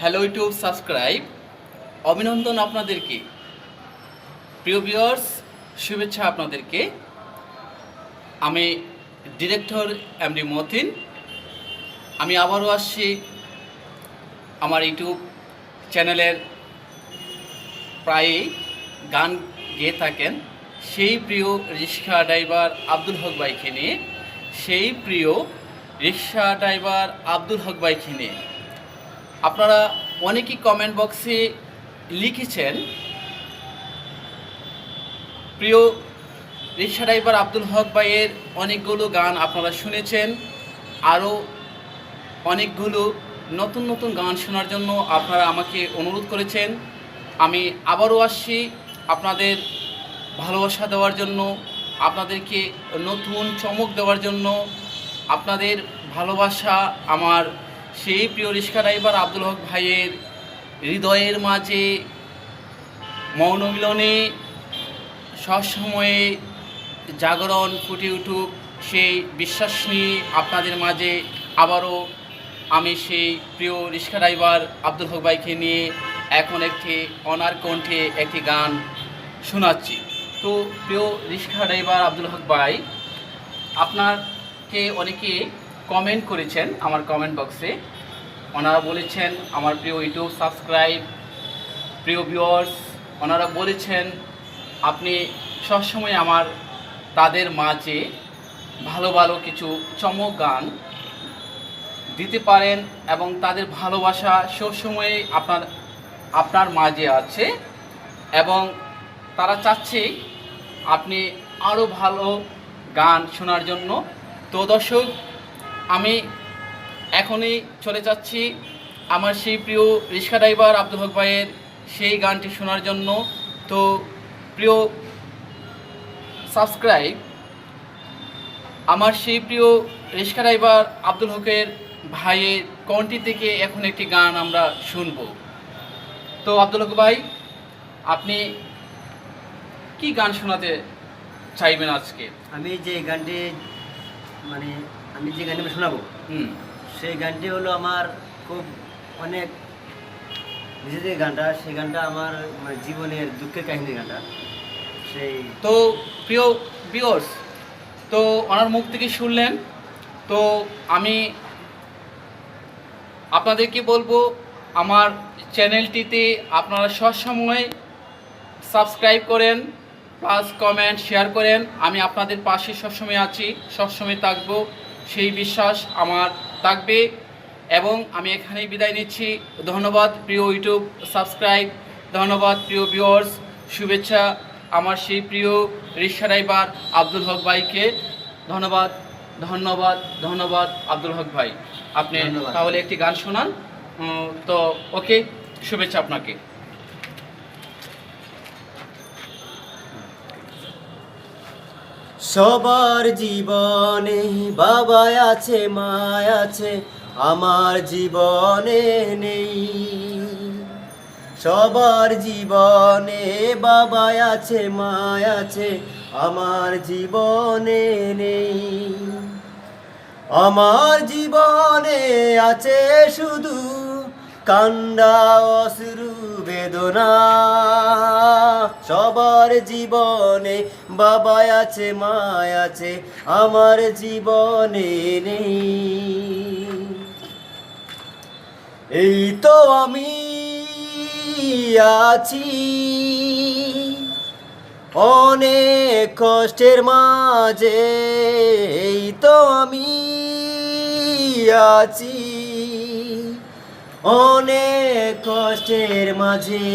Hello YouTube, subscribe. অভিনন্দন আপনাদেরকে। প্রিয় ভিউয়ার্স, শুভেচ্ছা আপনাদেরকে। আমি ডিরেক্টর এমডি মতিন। আমি আবারও আসছি আমার ইউটিউব চ্যানেলের প্রায়ই গান গেয়ে থাকেন সেই প্রিয় রিক্সা ড্রাইভার আব্দুল হক বাইকে নিয়ে, সেই প্রিয় রিক্সা ড্রাইভার আব্দুল হক বাইকে নিয়ে। আপনারা অনেকেই কমেন্ট বক্সে লিখেছেন। প্রিয় রিক্সা ড্রাইভার আব্দুল হক ভাইয়ের অনেকগুলো গান আপনারা শুনেছেন। আরও অনেকগুলো নতুন নতুন গান শোনার জন্য আপনারা আমাকে অনুরোধ করেছেন। আমি আবারও আসছি আপনাদের ভালোবাসা দেওয়ার জন্য, আপনাদেরকে নতুন চমক দেওয়ার জন্য। আপনাদের ভালোবাসা আমার সেই প্রিয় রিক্সা ড্রাইভার আব্দুল হক ভাইয়ের হৃদয়ের মাঝে মৌন মিলনে সবসময়ে জাগরণ ফুটে উঠুক সেই বিশ্বাস নিয়ে আপনাদের মাঝে আবারও আমি সেই প্রিয় রিক্সা ড্রাইভার আব্দুল হক ভাইকে নিয়ে এখন একটি অনার কণ্ঠে একটি গান শোনাচ্ছি। তো প্রিয় রিক্সা ড্রাইভার আব্দুল হক ভাই, আপনাকে অনেকে কমেন্ট করেছেন আমার কমেন্ট বক্সে ওনারা বলেছেন, আমার প্রিয় ইউটিউব সাবস্ক্রাইব, প্রিয় ভিউয়ার্স ওনারা বলেছেন, আপনি সবসময় আমার, তাদের মাঝে ভালো ভালো কিছু চমক গান দিতে পারেন এবং তাদের ভালোবাসা সবসময় আপনার আপনার মাঝে আছে এবং তারা চাচ্ছে আপনি আরও ভালো গান শোনার জন্য। তো দর্শক, আমি এখনই চলে যাচ্ছি আমার সেই প্রিয় রিক্সা ড্রাইভার আব্দুল হক ভাইয়ের সেই গানটি শোনার জন্য। তো প্রিয় সাবস্ক্রাইব আমার সেই প্রিয় রিক্সা ড্রাইভার আব্দুল হকের ভাইয়ের কণ্ঠি থেকে এখন একটি গান আমরা শুনব। তো আব্দুল হক ভাই আপনি কি গান শোনাতে চাইবেন আজকে? আমি যে গানটি মানে আমি যে গানটি শোনাবো হুম। সেই গানটি হলো আমার খুব অনেক নিজেদের গানটা, সেই গানটা আমার মানে জীবনের দুঃখের কাহিনীর গানটা। সেই তো প্রিয় বিয়র্স তো ওনার মুখ থেকে শুনলেন, তো আমি আপনাদেরকে বলব, আমার চ্যানেলটিতে আপনারা সবসময় সাবস্ক্রাইব করেন, প্লাস কমেন্ট, শেয়ার করেন। আমি আপনাদের পাশে সবসময় আছি, সবসময় থাকব। সেই বিশ্বাস আমার থাকবে। এবং আমি এখানেই বিদায় নিচ্ছি। ধন্যবাদ প্রিয় ইউটিউব সাবস্ক্রাইব। ধন্যবাদ প্রিয় ভিউয়ার্স। শুভেচ্ছা আমার সেই প্রিয় রিক্সা ড্রাইভার আব্দুল হক ভাইকে। ধন্যবাদ ধন্যবাদ ধন্যবাদ আব্দুল হক ভাই। আপনি তাহলে একটি গান শোনান। তো ওকে শুভেচ্ছা আপনাকে। সবার জীবনে বাবা আছে, মা আছে, আমার জীবনে নেই। সবার জীবনে বাবা আছে, মা আছে, আমার জীবনে নেই। আমার জীবনে আছে শুধু কান্ডা অশ্রু বেদনা। সবার জীবনে বাবা আছে মা আছে, আমার জীবনে নেই। এই তো আমি আছি। অনেক কষ্টের মাঝে এই তো আমি আছি। অনেক কষ্টের মাঝে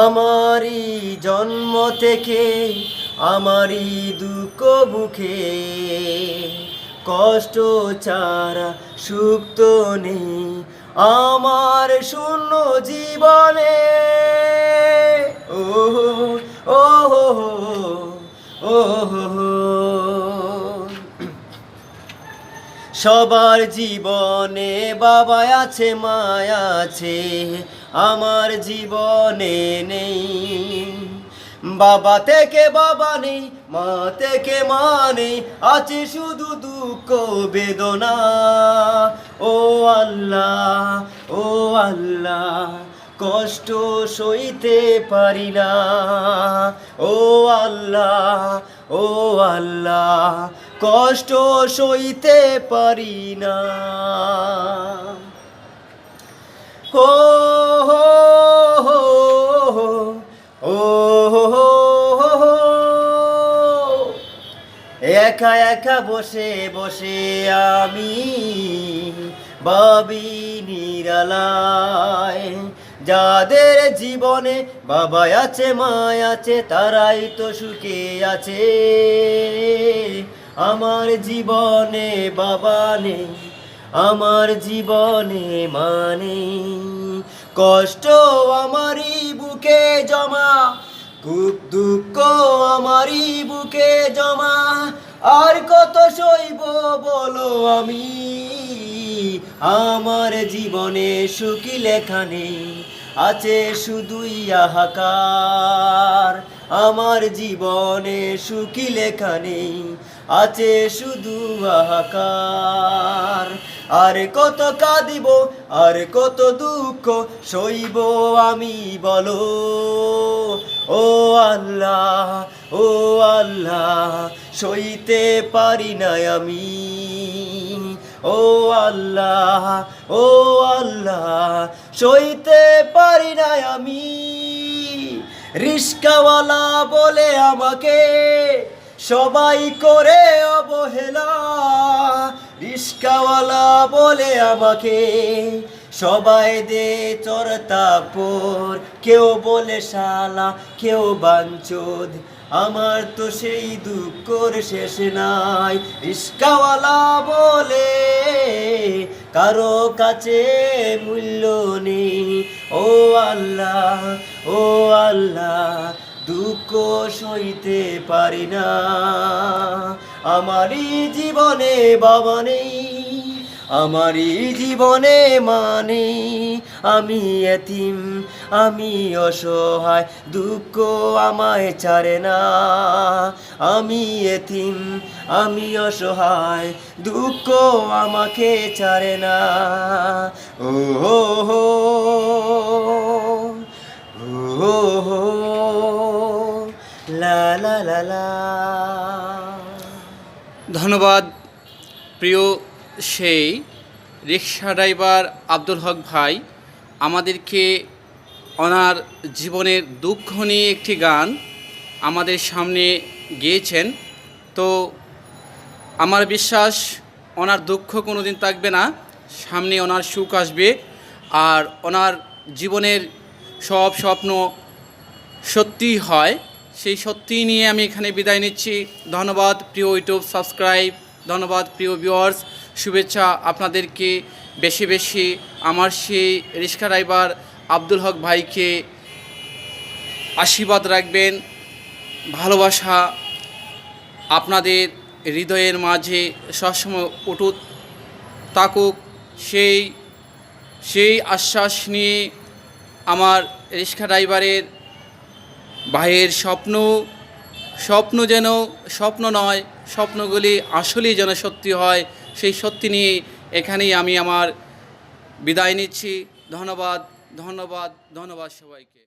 আমারই জন্ম থেকে আমারই দুঃখ বুকে কষ্ট চারা সুখ তো নেই আমার শূন্য জীবনে। ও ও ও সবার জীবনে বাবা আছে মা আছে, আমার জীবনে নেই। বাবা থেকে বাবা নেই, মা থেকে মা নেই, আছে শুধু দুঃখ, বেদনা। ও আল্লাহ ও আল্লাহ, কষ্ট সইতে পারি না। ও আল্লাহ ও আল্লাহ কষ্ট সইতে পারি না ও হো ও হো। একা একা বসে বসে আমি বাবি নিরালায় যাদের জীবনে বাবা আছে, মা আছে, তারাই তো সুখে আছে আমার জীবনে বাবা নেই, আমার জীবনে মানে কষ্ট আমারই বুকে জমা, খুব দুঃখ আমারই বুকে জমা। আর কত সইব বলো আমি? আমার জীবনে সুখী লেখা নেই, আছে শুধুই আহাকার। আমার জীবনে সুখী লেখা নেই আছে শুধু আহাকার। আর কত কাঁদিব, আর কত দুঃখ সইব আমি, বলো। ও আল্লাহ ও আল্লাহ, সইতে পারি না আমি। ও আল্লাহ ও আল্লাহ, সইতে পারি না আমি। রিস্কাওয়ালা বলে আমাকে সবাই করে অবহেলা, রিস্কাওয়ালা বলে আমাকে, সবাই দে চরতাপর কেউ বলে শালা, কেউ বাঞ্চোদ। আমার তো সেই দুঃখর শেষ নাই, রিস্কাওয়ালা বলে, কারও কাছে মূল্য নেই। ও আল্লাহ ও আল্লাহ দুঃখ সইতে পারি না। আমারই জীবনে বাবা নেই, আমারই জীবনে মানে আমি এতিম, আমি অসহায়, দুঃখ আমায় ছাড়ে না। আমি এতিম, আমি অসহায়, দুঃখ আমাকে ছাড়ে না। ও হো হো, ও হো। ধন্যবাদ, প্রিয় সেই রিক্সা ড্রাইভার আব্দুল হক ভাই, আমাদেরকে ওনার জীবনের দুঃখ নিয়ে একটি গান আমাদের সামনে গেয়েছেন। তো আমার বিশ্বাস, ওনার দুঃখ কোনো দিন থাকবে না, সামনে ওনার সুখ আসবে আর ওনার জীবনের সব স্বপ্ন সত্যি হয়। সেই সত্যি নিয়ে আমি এখানে বিদায় নিচ্ছি। ধন্যবাদ প্রিয় ইউটিউব সাবস্ক্রাইব, ধন্যবাদ প্রিয় ভিউয়ার্স শুভেচ্ছা আপনাদেরকে। বেশি বেশি আমার সেই রিক্সা ড্রাইভার আব্দুল হক ভাইকে আশীর্বাদ রাখবেন। ভালোবাসা আপনাদের হৃদয়ের মাঝে সবসময় অটুট তাকুক সেই সেই আশ্বাস নিয়ে আমার রিক্সা ড্রাইভারের ভাইয়ের স্বপ্ন স্বপ্ন যেন স্বপ্ন নয়, স্বপ্নগুলি আসলেই যেন সত্যি হয়, সেই সত্যি নিয়ে এখানেই আমি আমার বিদায় নিচ্ছি। ধন্যবাদ ধন্যবাদ ধন্যবাদ সবাইকে।